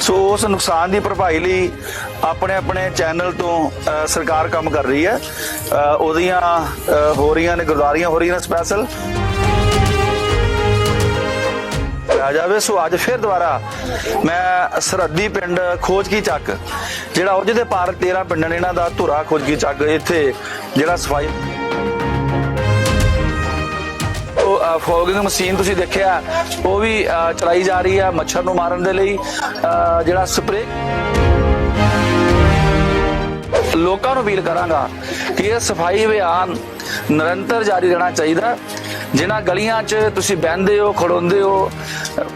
ਸੋ ਉਸ ਨੁਕਸਾਨ ਦੀ ਭਰਪਾਈ ਲਈ ਆਪਣੇ ਆਪਣੇ ਚੈਨਲ ਤੋਂ ਸਰਕਾਰ ਕੰਮ ਕਰ ਰਹੀ ਹੈ। ਉਹਦੀਆਂ ਹੋ ਰਹੀਆਂ ਨੇ ਗੁਰਦਾਰੀਆਂ ਹੋ ਰਹੀਆਂ ਨੇ ਸਪੈਸ਼ਲ ਆ ਜਾਵੇ, ਸੋ ਅੱਜ ਫਿਰ ਦੁਬਾਰਾ ਮੈਂ ਸਰਹੱਦੀ ਪਿੰਡ ਖੋਜਕੀ ਚੱਕ, ਜਿਹੜਾ ਉਹਦੇ ਦੇ ਪਾਰ 13 ਪਿੰਡਾਂ ਨੇ ਇਹਨਾਂ ਦਾ ਧੁਰਾ ਖੋਜਕੀ ਚੱਕ, ਇੱਥੇ ਜਿਹੜਾ ਸਫ਼ਾਈ ਫੋਗਿੰਗ ਮਸ਼ੀਨ ਤੁਸੀਂ ਦੇਖਿਆ, ਉਹ ਵੀ ਚਲਾਈ ਜਾ ਰਹੀ ਹੈ ਮੱਛਰ ਨੂੰ ਮਾਰਨ ਦੇ ਲਈ ਜਿਹੜਾ ਸਪਰੇ ਲੋਕਾਂ ਨੂੰ ਅਪੀਲ ਕਰਾਂਗਾ ਕਿ ਇਹ ਸਫ਼ਾਈ ਅਭਿਆਨ ਨਿਰੰਤਰ ਜਾਰੀ ਰਹਿਣਾ ਚਾਹੀਦਾ। ਜਿਨ੍ਹਾਂ ਗਲੀਆਂ 'ਚ ਤੁਸੀਂ ਬਹਿੰਦੇ ਹੋ ਖੜੋਂਦੇ ਹੋ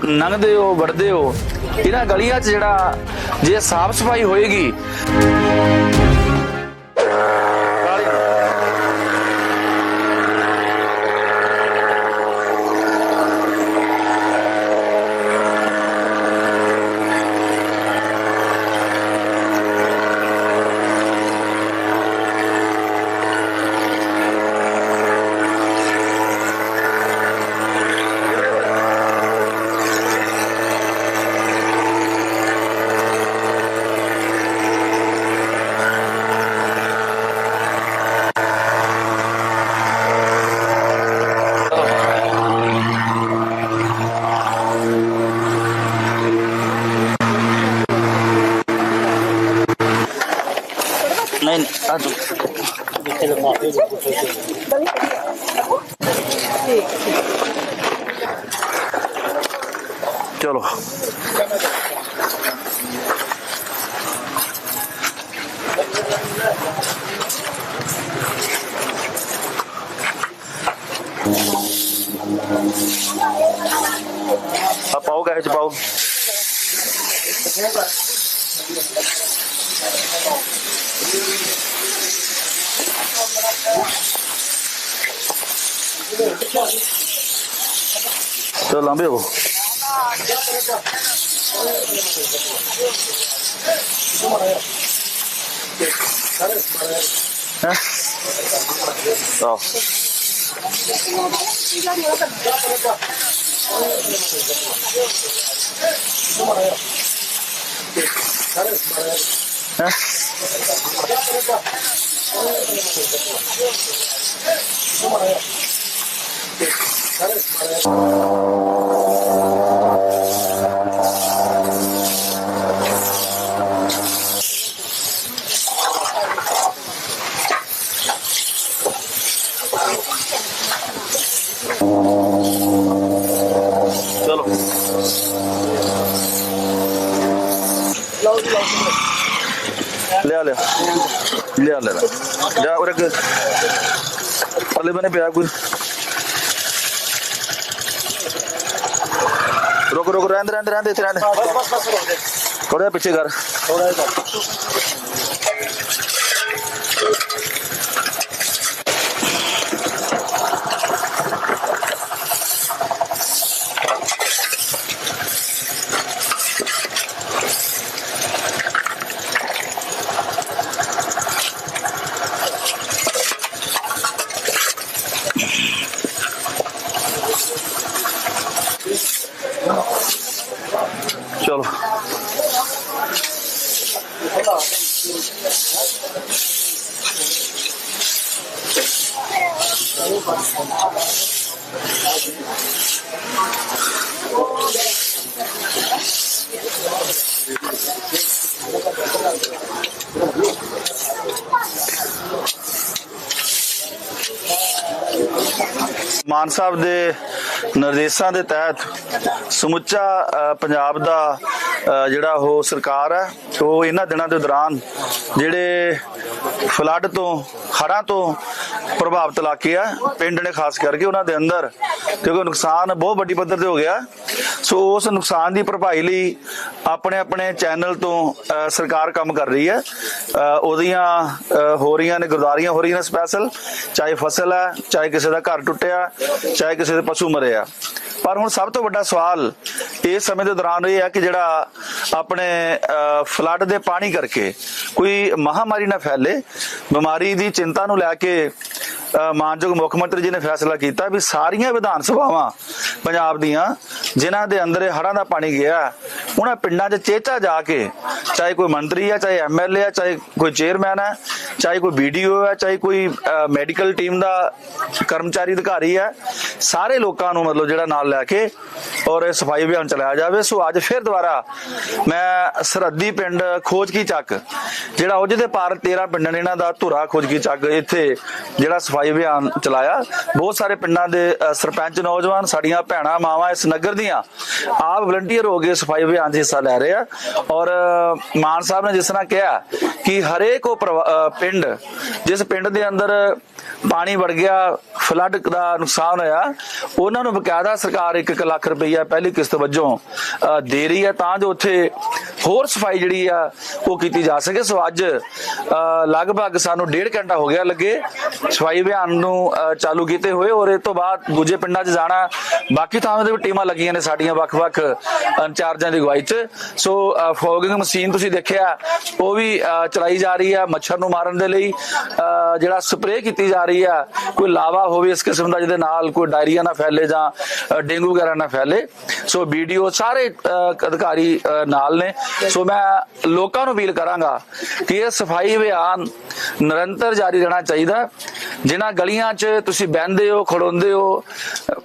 ਲੰਘਦੇ ਹੋ, ਵੜਦੇ ਹੋ, ਇਹਨਾਂ ਗਲੀਆਂ 'ਚ ਜਿਹੜਾ, ਜੇ ਸਾਫ਼ ਸਫ਼ਾਈ ਹੋਏਗੀ ਨਹੀਂ ਆ ਚਲੋ ਆ ਪਾਓ ਗਾਇ ਚ ਪਾਓ ਚਲੋ ਲੰਬੇ ਹੋ ਹੈ ਆਹ ਹੈ ਚਲੋ ਲਿਆ ਲਿਆ ਲਿਆ ਲੈ ਲੈ। ਜਾ ਉਰੇ ਕਿ ਪੱਲੇ ਬਨੇ ਪਿਆ ਕੋਈ। ਰੁਕ ਰੁਕ ਰਹਿੰਦੇ ਰਹਿੰਦੇ ਰਹਿੰਦੇ ਇੱਥੇ ਰਹਿੰਦੇ ਬਸ ਬਸ ਬਸ ਰੋਕ ਦੇ ਥੋੜਾ ਪਿੱਛੇ ਕਰ। ਥੋੜਾ ਜਿਹਾ ਮਾਨ ਸਾਹਿਬ ਦੇ ਨਿਰਦੇਸ਼ਾਂ ਦੇ ਤਹਿਤ ਸਮੁੱਚਾ ਪੰਜਾਬ ਦਾ ਜਿਹੜਾ ਉਹ ਸਰਕਾਰ ਹੈ, ਉਹ ਇਹਨਾਂ ਦਿਨਾਂ ਦੇ ਦੌਰਾਨ ਜਿਹੜੇ ਫਲੱਡ ਤੋਂ, ਹੜ੍ਹਾਂ ਤੋਂ ਪ੍ਰਭਾਵਿਤ ਇਲਾਕੇ ਆ, ਪਿੰਡ ਨੇ ਖਾਸ ਕਰਕੇ ਉਹਨਾਂ ਦੇ ਅੰਦਰ, ਕਿਉਂਕਿ ਨੁਕਸਾਨ ਬਹੁਤ ਵੱਡੀ ਪੱਧਰ ਤੇ ਹੋ ਗਿਆ। ਸੋ ਉਸ ਨੁਕਸਾਨ ਦੀ ਭਰਪਾਈ ਲਈ ਆਪਣੇ ਆਪਣੇ ਚੈਨਲ ਤੋਂ ਸਰਕਾਰ ਕੰਮ ਕਰ ਰਹੀ ਹੈ। ਉਹਦੀਆਂ ਹੋ ਰਹੀਆਂ ਨੇ ਗੁਰਦਾਰੀਆਂ ਹੋ ਰਹੀਆਂ ਨੇ ਸਪੈਸ਼ਲ ਚਾਹੇ ਫਸਲ ਹੈ, ਚਾਹੇ ਕਿਸੇ ਦਾ ਘਰ ਟੁੱਟਿਆ, ਚਾਹੇ ਕਿਸੇ ਦੇ ਪਸ਼ੂ ਮਰੇ ਆ। ਪਰ ਹੁਣ ਸਭ ਤੋਂ ਵੱਡਾ ਸਵਾਲ ਇਸ ਸਮੇਂ ਦੇ ਦੌਰਾਨ ਇਹ ਹੈ ਕਿ ਜਿਹੜਾ ਆਪਣੇ ਫਲੱਡ ਦੇ ਪਾਣੀ ਕਰਕੇ ਕੋਈ ਮਹਾਮਾਰੀ ਨਾ ਫੈਲੇ ਬਿਮਾਰੀ ਦੀ ਚਿੰਤਾ ਨੂੰ ਲੈ ਕੇ ਅ, ਮਾਨਯੋਗ ਮੁੱਖ ਮੰਤਰੀ ਜੀ ਨੇ ਫੈਸਲਾ ਕੀਤਾ ਵੀ ਸਾਰੀਆਂ ਵਿਧਾਨ ਸਭਾਵਾਂ ਪੰਜਾਬ ਦੀਆਂ ਜਿਨ੍ਹਾਂ ਦੇ ਅੰਦਰ ਹੜ੍ਹਾਂ ਦਾ ਪਾਣੀ ਗਿਆ ਉਹਨਾਂ ਪਿੰਡਾਂ 'ਚ ਚੇਚਾ ਜਾ ਕੇ ਚਾਹੇ ਕੋਈ ਮੰਤਰੀ ਹੈ ਚਾਹੇ ਐਮਐਲਏ ਹੈ ਚਾਹੇ ਕੋਈ ਚੇਅਰਮੈਨ ਹੈ ਚਾਹੇ ਕੋਈ ਵੀਡੀਓ ਹੈ ਚਾਹੇ ਕੋਈ ਮੈਡੀਕਲ ਟੀਮ ਦਾ ਕਰਮਚਾਰੀ ਅਧਿਕਾਰੀ ਹੈ ਸਾਰੇ ਲੋਕਾਂ ਨੂੰ ਮਤਲਬ ਜਿਹੜਾ ਨਾਲ ਲੈ ਕੇ ਔਰ ਇਹ ਸਫ਼ਾਈ ਅਭਿਆਨ ਚਲਾਇਆ ਜਾਵੇ। ਸੋ ਅੱਜ ਫਿਰ ਦੁਬਾਰਾ ਮੈਂ ਸਰਹੱਦੀ ਪਿੰਡ ਖੋਜ ਕੀ ਚੱਕ, ਜਿਹੜਾ ਉਹ ਜਿਹਦੇ ਪਾਰ 13 ਪਿੰਡਾਂ ਨੇ ਇਹਨਾਂ ਦਾ ਧੁਰਾ ਖੋਜ ਕੀ ਚੱਕ ਇੱਥੇ ਜਿਹੜਾ ਸਫ਼ਾਈ ਅਭਿਆਨ ਚਲਾਇਆ। ਬਹੁਤ ਸਾਰੇ ਪਿੰਡਾਂ ਦੇ ਸਰਪੰਚ ਨੌਜਵਾਨ, ਸਾਡੀਆਂ ਭੈਣਾਂ, ਮਾਵਾਂ ਇਸ ਨਗਰ ਦੀਆਂ ਆਪ ਵਲੰਟੀਅਰ ਹੋ ਗਏ ਸਫ਼ਾਈ ਅਭਿਆਨ 'ਚ ਹਿੱਸਾ ਲੈ ਰਹੇ ਆ। ਔਰ ਮਾਨ ਸਾਹਿਬ ਨੇ ਜਿਸ ਤਰ੍ਹਾਂ ਕਿਹਾ ਕਿ ਹਰੇਕ ਉਹ ਪਰਿਵਾ- ਪਿੰਡ ਜਿਸ ਪਿੰਡ ਦੇ ਅੰਦਰ ਪਾਣੀ ਵੜ ਗਿਆ ਫਲੱਡ ਦਾ ਨੁਕਸਾਨ ਹੋਇਆ ਉਹਨਾਂ ਨੂੰ ਬਕਾਇਦਾ ਸਰਕਾਰ 1 ਲੱਖ ਰੁਪਈਆ ਪਹਿਲੀ ਕਿਸ਼ਤ ਵਜੋਂ ਅ, ਦੇ ਰਹੀ ਹੈ। ਤਾਂ ਜੋ ਉੱਥੇ ਹੋਰ ਸਫ਼ਾਈ ਜਿਹੜੀ ਆ ਉਹ ਕੀਤੀ ਜਾ ਸਕੇ। ਸੋ ਅੱਜ ਅ, ਲਗਭਗ ਸਾਨੂੰ ਡੇਢ ਘੰਟਾ ਹੋ ਗਿਆ ਲੱਗੇ ਸਫ਼ਾਈ ਅਭਿਆਨ ਨੂੰ ਚਾਲੂ ਕੀਤੇ ਹੋਏ ਔਰ ਇਹ ਤੋਂ ਬਾਅਦ ਦੂਜੇ ਪਿੰਡਾਂ 'ਚ ਜਾਣਾ ਬਾਕੀ ਥਾਵਾਂ ਤੇ ਵੀ ਟੀਮਾਂ ਲੱਗੀਆਂ ਨੇ ਸਾਡੀਆਂ ਵੱਖ-ਵੱਖ ਇੰਚਾਰਜਾਂ ਦੀ ਅਗਵਾਈ 'ਚ। ਸੋ ਫੋਗਿੰਗ ਮਸ਼ੀਨ ਤੁਸੀਂ ਦੇਖਿਆ ਉਹ ਵੀ ਅ, ਚਲਾਈ ਜਾ ਰਹੀ ਹੈ ਮੱਛਰ ਨੂੰ ਮਾਰਨ ਦੇ ਲਈ। ਅ, ਜਿਹੜਾ ਸਪਰੇਅ ਕੀਤੀ ਜਾ ਰਹੀ ਆ ਕੋਈ ਲਾਵਾ ਹੋਵੇ ਇਸ ਕਿਸਮ ਦਾ ਜਿਹਦੇ ਨਾਲ ਕੋਈ ਡਾਇਰੀਆ ਨਾ ਫੈਲੇ ਜਾਂ ਡੇਂਗੂ ਵਗੈਰਾ ਨਾ ਫੈਲੇ। ਸੋ ਵੀਡੀਓ ਸਾਰੇ ਅਧਿਕਾਰੀ ਨਾਲ ਨੇ। ਸੋ ਮੈਂ ਲੋਕਾਂ ਨੂੰ ਅਪੀਲ ਕਰਾਂਗਾ ਕਿ ਇਹ ਸਫ਼ਾਈ ਅਭਿਆਨ ਨਿਰੰਤਰ ਜਾਰੀ ਰਹਿਣਾ ਚਾਹੀਦਾ। ਜਿਨ੍ਹਾਂ ਗਲੀਆਂ 'ਚ ਤੁਸੀਂ ਬਹਿੰਦੇ ਹੋ ਖੜੋਂਦੇ ਹੋ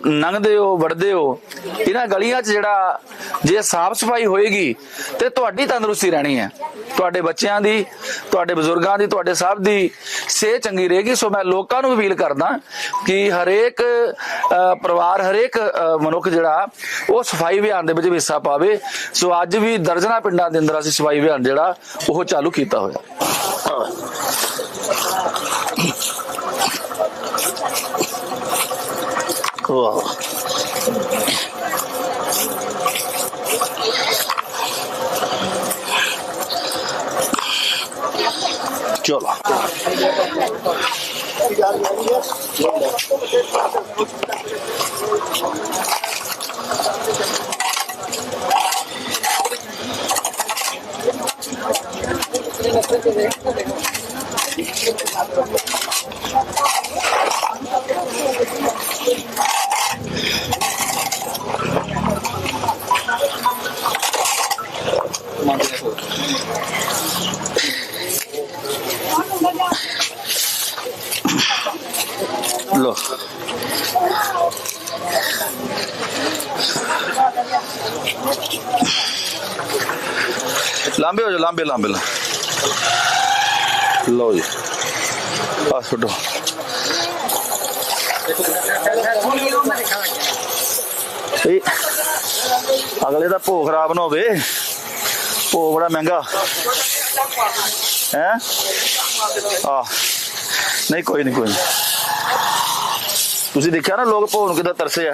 ਲੰਘਦੇ ਹੋ, ਵੜਦੇ ਹੋ, ਇਹਨਾਂ ਗਲੀਆਂ 'ਚ ਜਿਹੜਾ ਜੇ ਸਾਫ਼ ਸਫ਼ਾਈ ਹੋਏਗੀ ਤੇ ਤੁਹਾਡੀ ਤੰਦਰੁਸਤੀ ਰਹਿਣੀ ਹੈ। ਤੁਹਾਡੇ ਬੱਚਿਆਂ ਦੀ, ਤੁਹਾਡੇ ਬਜ਼ੁਰਗਾਂ ਦੀ, ਤੁਹਾਡੇ ਸਭ ਦੀ ਸਿਹਤ ਚੰਗੀ ਰਹੇਗੀ। ਸੋ ਮੈਂ ਲੋਕਾਂ ਨੂੰ ਅਪੀਲ ਕਰਦਾ ਕਿ ਹਰੇਕ ਪਰਿਵਾਰ, ਹਰੇਕ ਮਨੁੱਖ ਜਿਹੜਾ, ਉਹ ਸਫ਼ਾਈ ਅਭਿਆਨ ਦੇ ਵਿੱਚ ਹਿੱਸਾ ਪਾਵੇ। ਸੋ ਅੱਜ ਵੀ ਦਰਜਨਾ ਪਿੰਡਾਂ ਦੇ ਅੰਦਰ ਅਸੀਂ ਸਫ਼ਾਈ ਅਭਿਆਨ ਜਿਹੜਾ ਉਹ ਚਾਲੂ ਕੀਤਾ ਹੋਇਆ। ਵਾਹ। ਚਲੋ। ਲੋ ਲਾਂਬੇ ਹੋ ਜਾ ਲਾਂਬੇ ਲਾਂਬੇ ਲਾ ਲਓ ਜੀ। ਆ ਛੱਡੋ। ਇਹ ਅਗਲੇ ਦਾ ਭੋਗ ਖਰਾਬ ਨਾ ਹੋਵੇ। ਭੋਗ ਬੜਾ ਮਹਿੰਗਾ। ਹੈ? ਆ ਨਹੀਂ, ਕੋਈ ਨਹੀਂ ਕੋਈ ਨਹੀਂ। ਤੁਸੀਂ ਦੇਖਿਆ ਨਾ ਲੋਕ ਭੋਗ ਨੂੰ ਕਿਦਾਂ ਤਰਸੇ ਆ?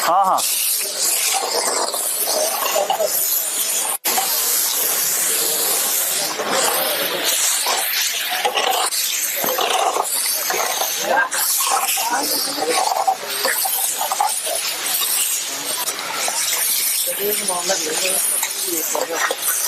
好好。